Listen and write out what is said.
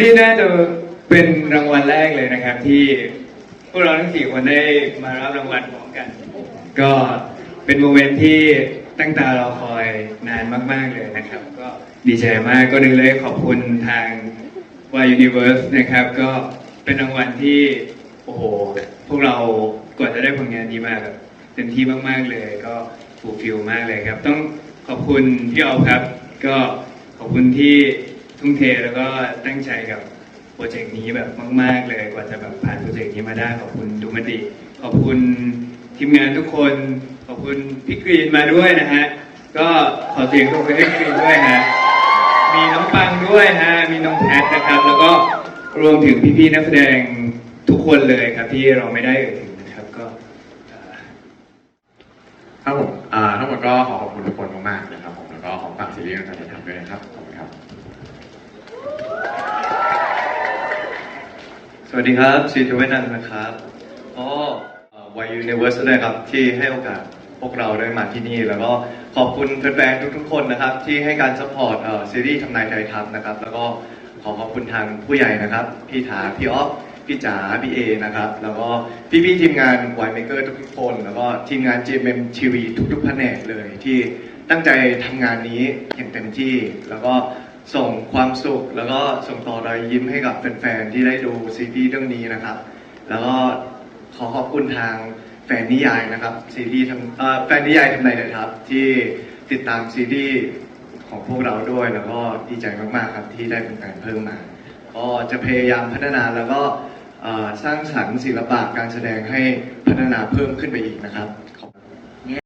นี่น่าจะเป็นรางวัลแรกเลยนะครับ ที่พวกเราทั้งสี่คนได้มารับรางวัลพร้อมกัน ก็เป็นโมเมนต์ที่ตั้งตาเรอคอยนานมากๆเลยนะครับ ก็ดีใจมากก็นึกเลยขอบคุณทาง Y Universe นะครับ ก็เป็นรางวัลที่ โอ้โห พวกเรากว่าจะได้ผลงานนี้มาแบบเต็มที่มากๆเลย ก็ฟูลฟิลมากเลยครับ ต้องขอบคุณพี่ออฟครับ ก็ขอบคุณที่ ทุ่มเทแล้วก็ตั้งใจกับโปรเจกต์นี้แบบมาก ๆ เลยกว่าจะแบบผ่านโปรเจกต์นี้มาได้ขอบคุณดูมันดีขอบคุณทีมงานทุกคน ขอบคุณพี่กรีนมาด้วยนะฮะ ก็ขอเสียงตบมือให้พี่กรีนด้วยฮะ มีน้องปังด้วยฮะ มีน้องแพทนะครับ แล้วก็รวมถึงพี่ๆนักแสดงทุกคนเลยครับที่เราไม่ได้เอ่ยถึงนะครับก็ครับผมทั้งหมดก็ขอขอบคุณทุกคนมากๆนะครับผมแล้วก็ขอฝากซีรีส์ในการถ่ายทำด้วยนะครับขอบคุณครับ วัสดีครับซีทเวนันนะครับก็วายูนิเวอร์สด้วยครับที่ให้โอกาสพวกเราได้มาที่นี่ แล้วก็ขอบคุณแฟนๆทุกๆ คนนะครับ ที่ให้การสปอร์ตซีรีส์ทำนายไทยทัพนะครับ แล้วก็ขอขอบคุณทางผู้ใหญ่นะครับ พี่ถาพี่ออฟพี่จ๋าพี่เอนะครับ แล้วก็พี่ๆทีมงานวายเมเกอร์ทุกๆคน แล้วก็ทีมงาน GMM TV ทุกๆแผนกเลยที่ตั้งใจทำงานนี้อย่างเต็มที่ แล้วก็ ส่งความสุข แล้วก็ส่งต่อรอยยิ้มให้กับแฟนๆที่ได้ดูซีรีส์เรื่องนี้นะครับ แล้วก็ขอขอบคุณทางแฟนนิยายนะครับซีรีส์ทำแฟนนิยายทำนายเลยครับ ที่ติดตามซีรีส์ของพวกเราด้วยแล้วก็ดีใจมากๆครับที่ได้เป็นแฟนเพิ่มมา ก็จะพยายามพัฒนาแล้วก็สร้างสรรค์ศิลปะการแสดงให้พัฒนาเพิ่มขึ้นไปอีกนะครับ